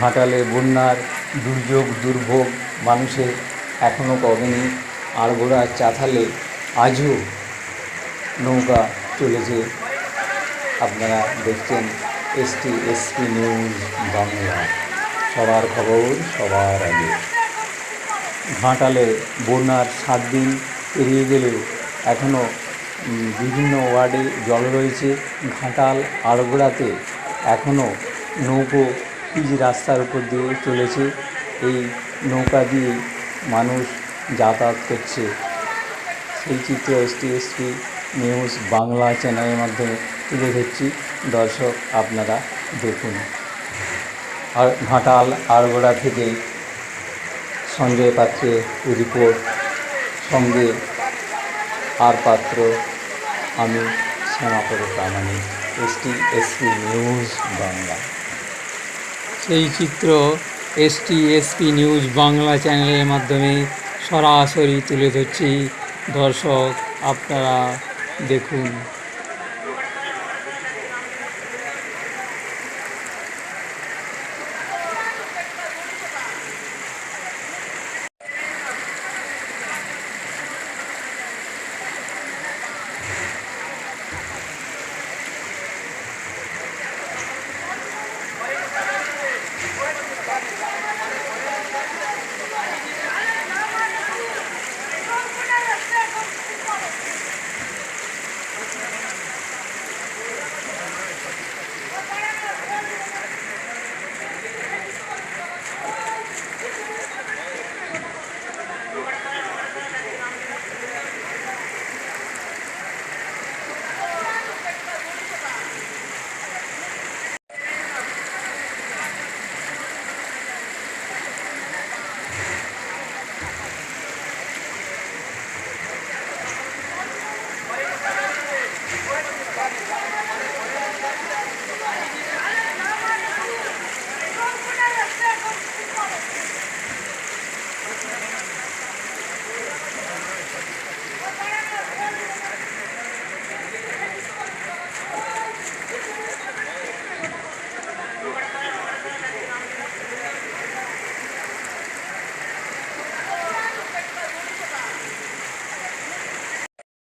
ঘাটালে বন্যার দুর্যোগ, দুর্ভোগ মানুষের এখনও কমেনি। আড়গোড়া চাথালে আজও নৌকা চলেছে। আপনারা দেখছেন এসটি এসপি নিউজ বাংলা। সবার খবর সবার আগে। ঘাটালে বন্যার সাত দিন পেরিয়ে গেলেও এখনও বিভিন্ন ওয়ার্ডে জল রয়েছে। ঘাটাল আড়গোড়াতে এখনও নৌকো পিচ রাস্তার উপর দিয়ে চলেছে, এই নৌকা দিয়ে মানুষ যাতায়াত করছে। সেই চিত্র এসটি এসপি নিউজ বাংলা চ্যানেলের মাধ্যমে তুলে ধরছি। দর্শক, আপনারা দেখুন। আর ঘাটাল আড়গোড়া থেকে সঞ্জয় পাত্রের রিপোর্ট। সঙ্গে আর পাত্র, আমি Shyamapada Pramanik, ST SP news Bangla. সেই চিত্র এসটি এসপি নিউজ বাংলা চ্যানেলের মাধ্যমে সরাসরি তুলে ধরছি। দর্শক আপনারা দেখুন।